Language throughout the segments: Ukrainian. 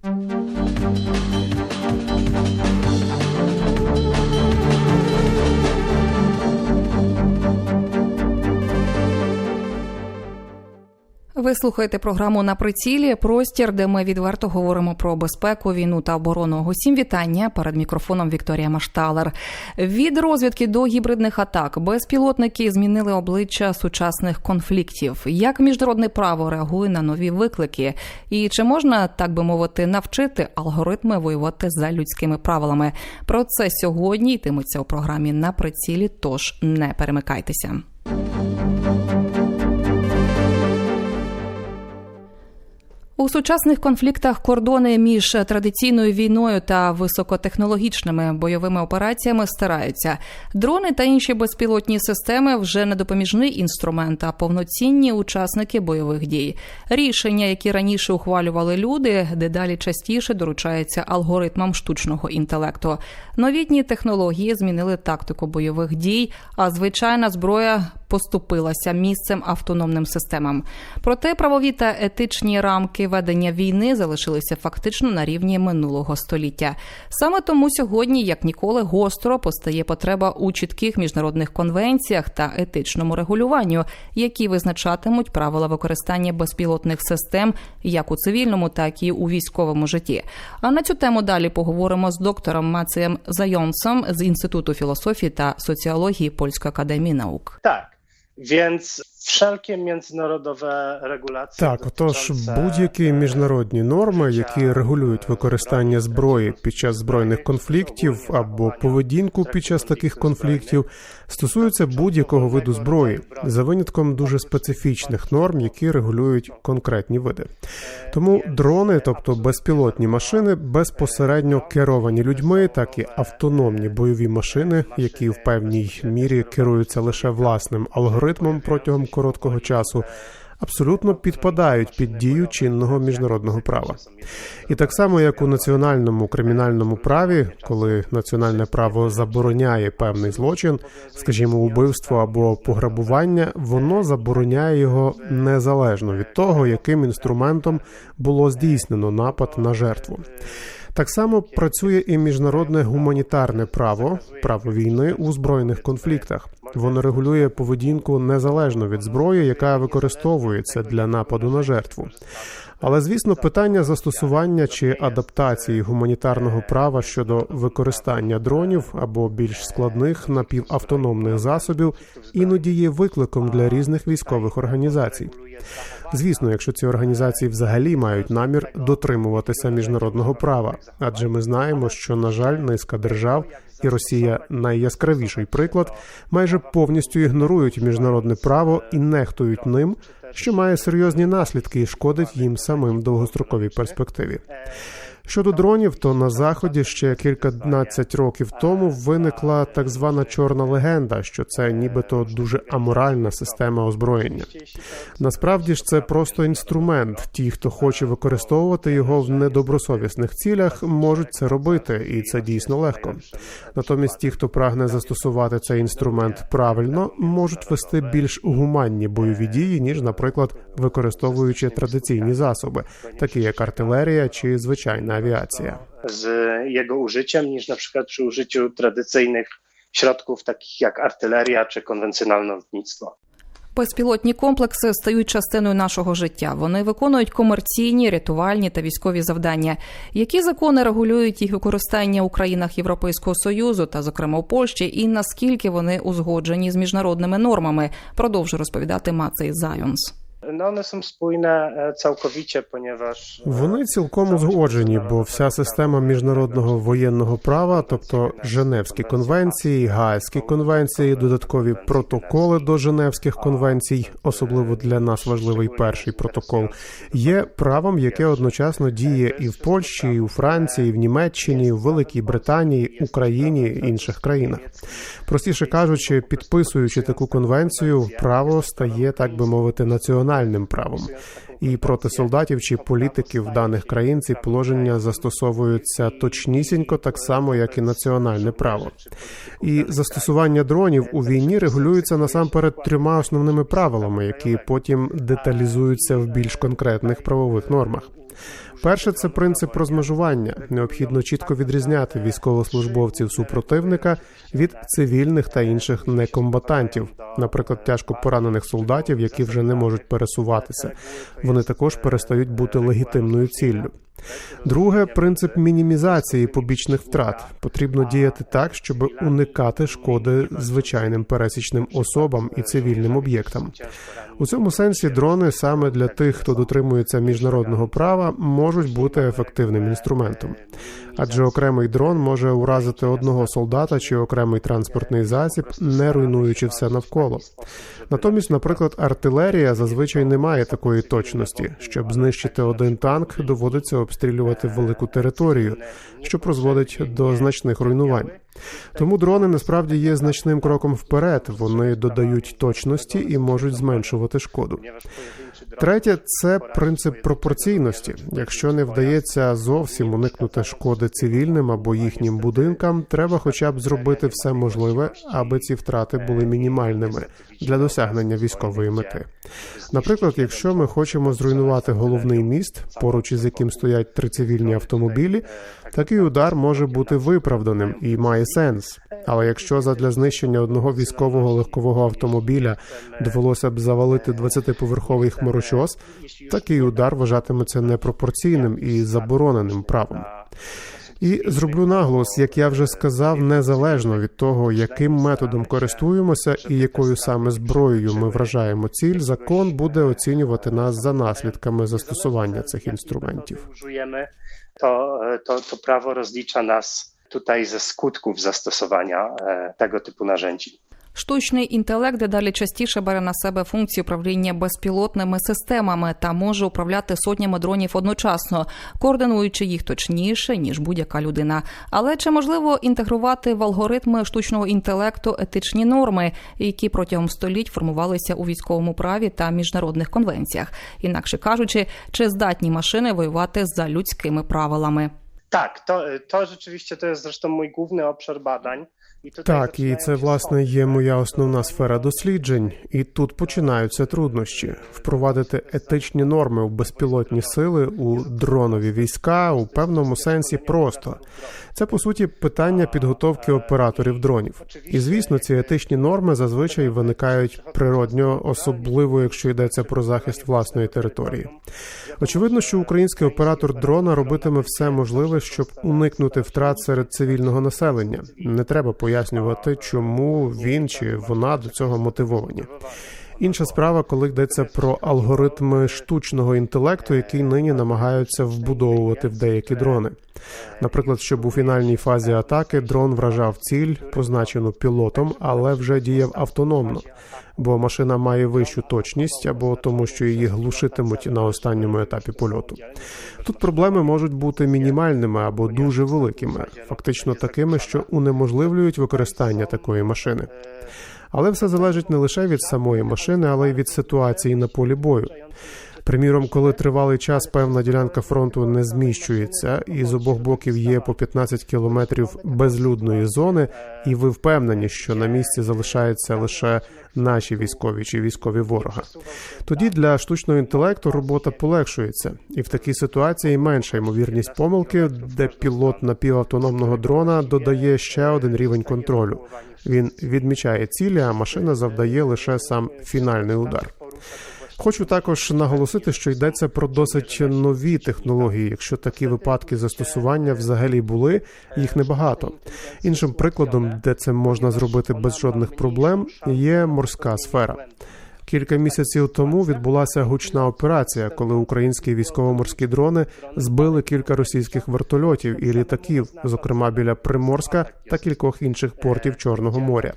Thank you. Ви слухаєте програму на прицілі простір, де ми відверто говоримо про безпеку, війну та оборону. Усім вітання перед мікрофоном Вікторія Машталер. Від розвідки до гібридних атак безпілотники змінили обличчя сучасних конфліктів. Як міжнародне право реагує на нові виклики? І чи можна так би мовити навчити алгоритми воювати за людськими правилами? Про це сьогодні йтиметься у програмі на прицілі. Тож не перемикайтеся. У сучасних конфліктах кордони між традиційною війною та високотехнологічними бойовими операціями стираються. Дрони та інші безпілотні системи вже не допоміжний інструмент, а повноцінні учасники бойових дій. Рішення, які раніше ухвалювали люди, дедалі частіше доручаються алгоритмам штучного інтелекту. Новітні технології змінили тактику бойових дій, а звичайна зброя поступилася місцем автономним системам. Проте правові та етичні рамки ведення війни залишилися фактично на рівні минулого століття. Саме тому сьогодні, як ніколи, гостро постає потреба у чітких міжнародних конвенціях та етичному регулюванню, які визначатимуть правила використання безпілотних систем як у цивільному, так і у військовому житті. А на цю тему далі поговоримо з доктором Мацієм Зайонсом з інституту філософії та соціології Польської академії наук. Tak, więc wszelkie międzynarodowe regulacje. Так, отож, будь-які e, міжнародні норми, які регулюють використання зброї під час збройних конфліктів або поведінку під час таких конфліктів, стосуються будь-якого виду зброї, за винятком дуже специфічних норм, які регулюють конкретні види. Тому дрони, тобто безпілотні машини, безпосередньо керовані людьми, так і автономні бойові машини, які в певній мірі керуються лише власним алгоритмом протягом короткого часу. Абсолютно підпадають під дію чинного міжнародного права, і так само як у національному кримінальному праві, коли національне право забороняє певний злочин, скажімо, убивство або пограбування, воно забороняє його незалежно від того, яким інструментом було здійснено напад на жертву. Так само працює і міжнародне гуманітарне право, право війни у збройних конфліктах. Воно регулює поведінку незалежно від зброї, яка використовується для нападу на жертву. Але звісно, питання застосування чи адаптації гуманітарного права щодо використання дронів або більш складних напівавтономних засобів іноді є викликом для різних військових організацій. Звісно, якщо ці організації взагалі мають намір дотримуватися міжнародного права, адже ми знаємо, що на жаль, низка держав і Росія найяскравіший приклад, майже повністю ігнорують міжнародне право і нехтують ним, що має серйозні наслідки і шкодить їм самим в довгостроковій перспективі. Щодо дронів, то на заході ще кільканадцять років тому виникла так звана чорна легенда, що це нібито дуже аморальна система озброєння. Насправді ж це просто інструмент. Ті, хто хоче використовувати його в недобросовісних цілях, можуть це робити, і це дійсно легко. Натомість ті, хто прагне застосувати цей інструмент правильно, можуть вести більш гуманні бойові дії, ніж, наприклад, використовуючи традиційні засоби, такі як артилерія чи звичайна авіація. z jego użyciem niż na przykład przy użyciu tradycyjnych środków takich jak artyleria czy konwencjonalne lotnictwo. Безпілотні комплекси стають частиною нашого життя. Вони виконують комерційні, рятувальні та військові завдання. Які закони регулюють їх використання у країнах Європейського союзу та, зокрема, у Польщі, і наскільки вони узгоджені з міжнародними нормами? Продовжує розповідати Мацей Зайонс. No one są spójne całkowicie, ponieważ Вони цілком узгоджені, бо вся система міжнародного воєнного права, тобто Женевські конвенції, Гаазькі конвенції, додаткові протоколи до Женевських конвенцій, особливо для нас важливий перший протокол, є правом, яке одночасно діє і в Польщі, і у Франції, і в Німеччині, в Великій Британії, Україні і інших країнах. Простіше кажучи, підписуючи таку конвенцію, право стає, так би мовити, національним правом. І проти солдатів чи політиків даних країн ці положення застосовуються точнісінько так само, як і національне право. І застосування дронів у війні регулюється насамперед трьома основними правилами, які потім деталізуються в більш конкретних правових нормах. Перше це принцип розмежування. Необхідно чітко відрізняти військовослужбовців супротивника від цивільних та інших некомбатантів, наприклад, тяжко поранених солдатів, які вже не можуть пересуватися. Вони також перестають бути легітимною ціллю. Друге принцип мінімізації побічних втрат. Потрібно діяти так, щоб уникати шкоди звичайним пересічним особам і цивільним об'єктам. У цьому сенсі дрони саме для тих, хто дотримується міжнародного права, можуть бути ефективним інструментом. Адже окремий дрон може уразити одного солдата чи окремий транспортний засіб, не руйнуючи все навколо. Натомість, наприклад, артилерія зазвичай не має такої точності. Щоб знищити один танк, доводиться обстрілювати велику територію, що призводить до значних руйнувань. Тому дрони насправді є значним кроком вперед. Вони додають точності і можуть зменшувати шкоду. Третє це принцип пропорційності. Якщо не вдається зовсім уникнути шкоди цивільним або їхнім будинкам, треба хоча б зробити все можливе, аби ці втрати були мінімальними для досягнення військової мети. Наприклад, якщо ми хочемо зруйнувати головний міст, поруч із яким стоять три цивільні автомобілі, такий удар може бути виправданим і має сенс. Але якщо задля знищення одного військового легкового автомобіля довелося б завалити 20-поверховий хмарочос, такий удар вважатиметься непропорційним і забороненим правом. І зроблю наголос, як я вже сказав, незалежно від того, яким методом користуємося і якою саме зброєю ми вражаємо ціль, закон буде оцінювати нас за наслідками застосування цих інструментів. То, то, то право розліча нас tutaj ze skutków zastosowania e, tego typu narzędzi. Штучний інтелект дедалі частіше бере на себе функції управління безпілотними системами та може управляти сотнями дронів одночасно, координуючи їх точніше ніж будь-яка людина. Але чи можливо інтегрувати в алгоритми штучного інтелекту етичні норми, які протягом століть формувалися у військовому праві та міжнародних конвенціях? Інакше кажучи, чи здатні машини воювати за людськими правилами? Tak, to, to rzeczywiście to jest zresztą mój główny obszar badań. Так, і це власне є моя основна сфера досліджень, і тут починаються труднощі впровадити етичні норми у безпілотні сили у дронові війська у певному сенсі просто. Це по суті питання підготовки операторів дронів. І звісно, ці етичні норми зазвичай виникають природньо, особливо якщо йдеться про захист власної території. Очевидно, що український оператор дрона робитиме все можливе, щоб уникнути втрат серед цивільного населення. Не треба пояснювати, чому він чи вона до цього мотивовані. Інша справа, коли йдеться про алгоритми штучного інтелекту, який нині намагаються вбудовувати в деякі дрони. Наприклад, щоб у фінальній фазі атаки дрон вражав ціль, позначену пілотом, але вже діяв автономно, бо машина має вищу точність або тому, що її глушитимуть на останньому етапі польоту. Тут проблеми можуть бути мінімальними або дуже великими, фактично такими, що унеможливлюють використання такої машини. Але все залежить не лише від самої машини, але й від ситуації на полі бою. Приміром, коли тривалий час певна ділянка фронту не зміщується, і з обох боків є по 15 кілометрів безлюдної зони, і ви впевнені, що на місці залишаються лише наші військові чи військові ворога. Тоді для штучного інтелекту робота полегшується, і в такій ситуації менша ймовірність помилки, де пілот напівавтономного дрона додає ще один рівень контролю. Він відмічає цілі, а машина завдає лише сам фінальний удар. Хочу також наголосити, що йдеться про досить нові технології. Якщо такі випадки застосування взагалі були, їх небагато. Іншим прикладом, де це можна зробити без жодних проблем, є морська сфера. Кілька місяців тому відбулася гучна операція, коли українські військово-морські дрони збили кілька російських вертольотів і літаків, зокрема біля Приморська та кількох інших портів Чорного моря.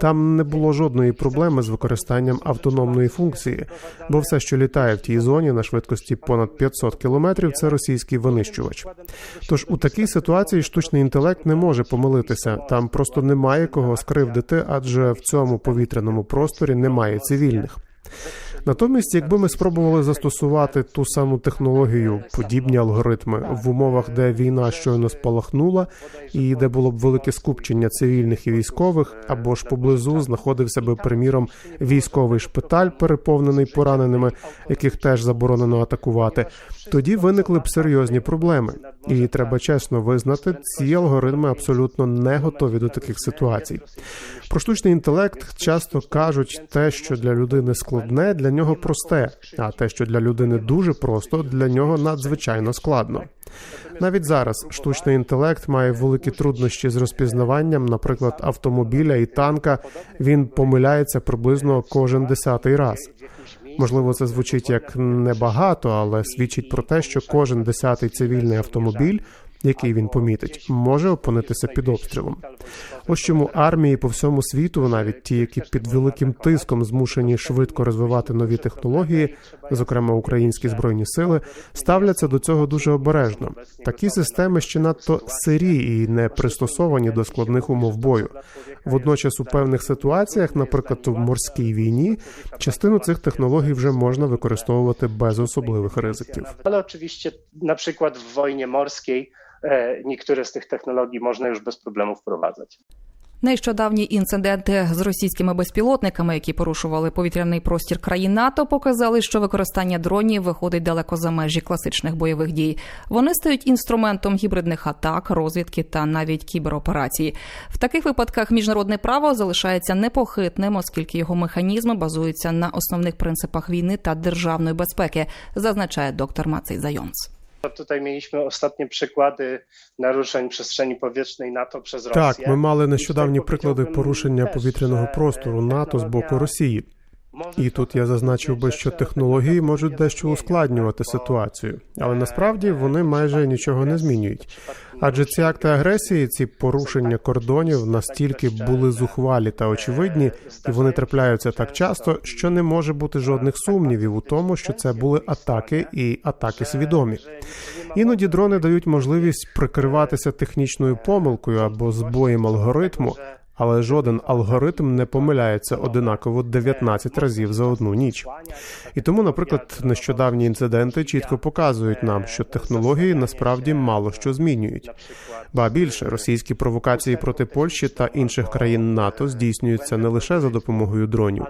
Там не було жодної проблеми з використанням автономної функції, бо все, що літає в тій зоні на швидкості понад 500 кілометрів, це російський винищувач. Тож у такій ситуації штучний інтелект не може помилитися. Там просто немає кого скривдити, адже в цьому повітряному просторі немає цивільних цивільних. Натомість, якби ми спробували застосувати ту саму технологію, подібні алгоритми в умовах, де війна щойно спалахнула, і де було б велике скупчення цивільних і військових, або ж поблизу знаходився би приміром військовий шпиталь, переповнений пораненими, яких теж заборонено атакувати, тоді виникли б серйозні проблеми. І треба чесно визнати, ці алгоритми абсолютно не готові до таких ситуацій. Про штучний інтелект часто кажуть, те, що для людини складне, для нього просте, а те, що для людини дуже просто, для нього надзвичайно складно. Навіть зараз штучний інтелект має великі труднощі з розпізнаванням, наприклад, автомобіля і танка. Він помиляється приблизно кожен десятий раз. Можливо, це звучить як небагато, але свідчить про те, що кожен десятий цивільний автомобіль, який він помітить, може опинитися під обстрілом. Ось чому армії по всьому світу, навіть ті, які під великим тиском змушені швидко розвивати нові технології, зокрема українські збройні сили, ставляться до цього дуже обережно. Такі системи ще надто сирі і не пристосовані до складних умов бою. Водночас, у певних ситуаціях, наприклад, в морській війні, частину цих технологій вже можна використовувати без особливих ризиків. Na przykład w wojnie morskiej e, niektóre z tych technologii można już bez problemu wprowadzać. Нещодавні інциденти з російськими безпілотниками, які порушували повітряний простір країн НАТО, показали, що використання дронів виходить далеко за межі класичних бойових дій. Вони стають інструментом гібридних атак, розвідки та навіть кібероперацій. В таких випадках міжнародне право залишається непохитним, оскільки його механізми базуються на основних принципах війни та державної безпеки, зазначає доктор Мацей Зайонс. To Tutaj mieliśmy ostatnie przykłady naruszeń przestrzeni powietrznej NATO przez Rosję. Так, ми мали нещодавні приклади порушення повітряного простору e, НАТО з боку Росії. І тут я зазначив би, що технології можуть дещо ускладнювати ситуацію, але насправді вони майже нічого не змінюють. Адже ці акти агресії, ці порушення кордонів настільки були зухвалі та очевидні, і вони трапляються так часто, що не може бути жодних сумнівів у тому, що це були атаки і атаки свідомі. Іноді дрони дають можливість прикриватися технічною помилкою або збоєм алгоритму, але жоден алгоритм не помиляється одинаково 19 разів за одну ніч. І тому, наприклад, нещодавні інциденти чітко показують нам, що технології насправді мало що змінюють. Ба більше російські провокації проти Польщі та інших країн НАТО здійснюються не лише за допомогою дронів,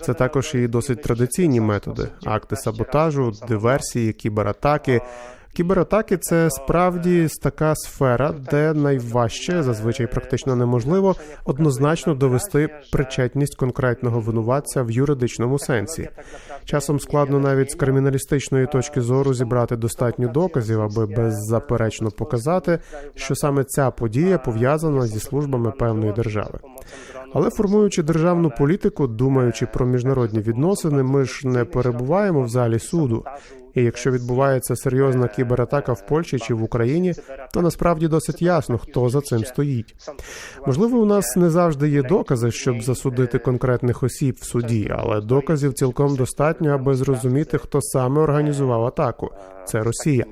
це також і досить традиційні методи: акти саботажу, диверсії, кібератаки. Кібератаки це справді така сфера, де найважче, зазвичай практично неможливо, однозначно довести причетність конкретного винуватця в юридичному сенсі. Часом складно навіть з криміналістичної точки зору зібрати достатньо доказів, аби беззаперечно показати, що саме ця подія пов'язана зі службами певної держави. Але формуючи державну політику, думаючи про міжнародні відносини, ми ж не перебуваємо в залі суду. І якщо відбувається серйозна кібератака в Польщі чи в Україні, то насправді досить ясно, хто за цим стоїть. Можливо, у нас не завжди є докази, щоб засудити конкретних осіб в суді, але доказів цілком достатньо, аби зрозуміти, хто саме організував атаку. Це Росія.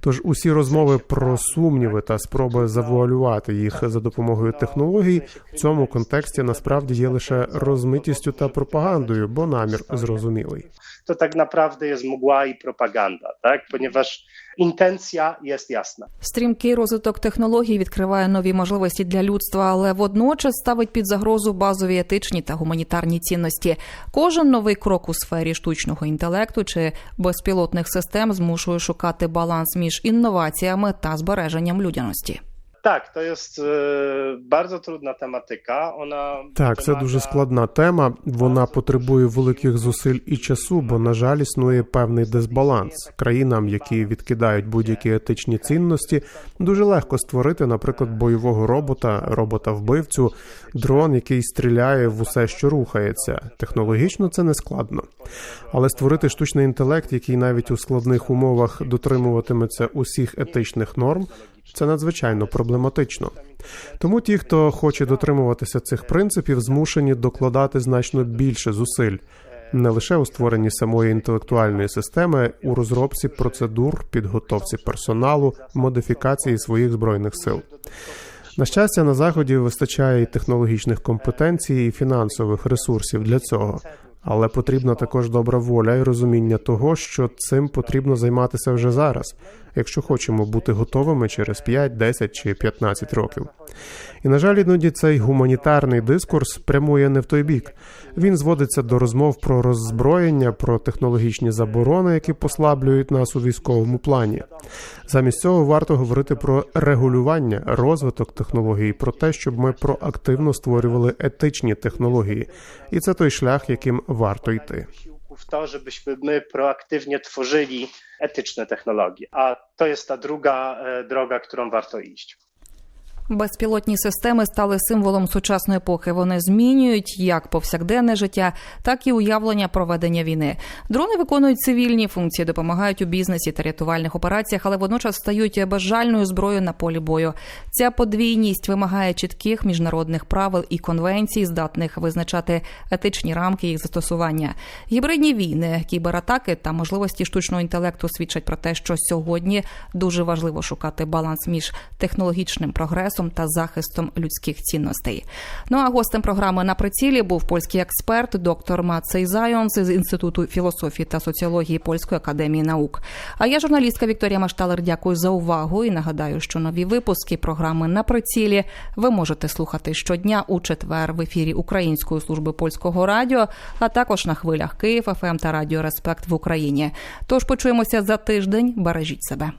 Тож усі розмови про сумніви та спроби завуалювати їх за допомогою технологій в цьому контексті насправді є лише розмитістю та пропагандою, бо намір зрозумілий. То так направди змогла і пропаганда, так ponieważ intencja є ясна. Стрімкий розвиток технологій відкриває нові можливості для людства, але водночас ставить під загрозу базові етичні та гуманітарні цінності. Кожен новий крок у сфері штучного інтелекту чи безпілотних систем змушує шукати баланс між інноваціями та збереженням людяності. Tak, to jest e, bardzo trudna tematyka. Ona Так, це дуже складна тема. Вона потребує великих зусиль і часу, бо на жаль існує певний дисбаланс. Країнам, які відкидають будь-які етичні цінності, дуже легко створити, наприклад, бойового робота, робота-вбивцю, дрон, який стріляє в усе, що рухається. Технологічно це не складно. Але створити штучний інтелект, який навіть у складних умовах дотримуватиметься усіх етичних норм, це надзвичайно проблематично. Тому ті, хто хоче дотримуватися цих принципів, змушені докладати значно більше зусиль. Не лише у створенні самої інтелектуальної системи, у розробці процедур, підготовці персоналу, модифікації своїх збройних сил. На щастя, на заході вистачає і технологічних компетенцій, і фінансових ресурсів для цього. Але потрібна також добра воля і розуміння того, що цим потрібно займатися вже зараз, якщо хочемо бути готовими через 5, 10 чи 15 років. І на жаль, іноді цей гуманітарний дискурс прямує не в той бік. Він зводиться до розмов про роззброєння, про технологічні заборони, які послаблюють нас у військовому плані. Замість цього варто говорити про регулювання, розвиток технологій, про те, щоб ми проактивно створювали етичні технології, і це той шлях, яким варто йти. W to, żebyśmy my proaktywnie tworzyli etyczne technologie. A to jest ta druga e, droga, którą warto iść. Безпілотні системи стали символом сучасної епохи. Вони змінюють як повсякденне життя, так і уявлення проведення війни. Дрони виконують цивільні функції, допомагають у бізнесі та рятувальних операціях, але водночас стають безжальною зброєю на полі бою. Ця подвійність вимагає чітких міжнародних правил і конвенцій, здатних визначати етичні рамки їх застосування. Гібридні війни, кібератаки та можливості штучного інтелекту свідчать про те, що сьогодні дуже важливо шукати баланс між технологічним прогресом та захистом людських цінностей. Ну а гостем програми на прицілі був польський експерт, доктор Мацей Зайонс з інституту філософії та соціології Польської академії наук. А я журналістка Вікторія Машталер. Дякую за увагу і нагадаю, що нові випуски програми на прицілі ви можете слухати щодня у четвер в ефірі Української служби польського радіо, а також на хвилях Київ ФМ та Радіо Респект в Україні. Тож почуємося за тиждень. Бережіть себе.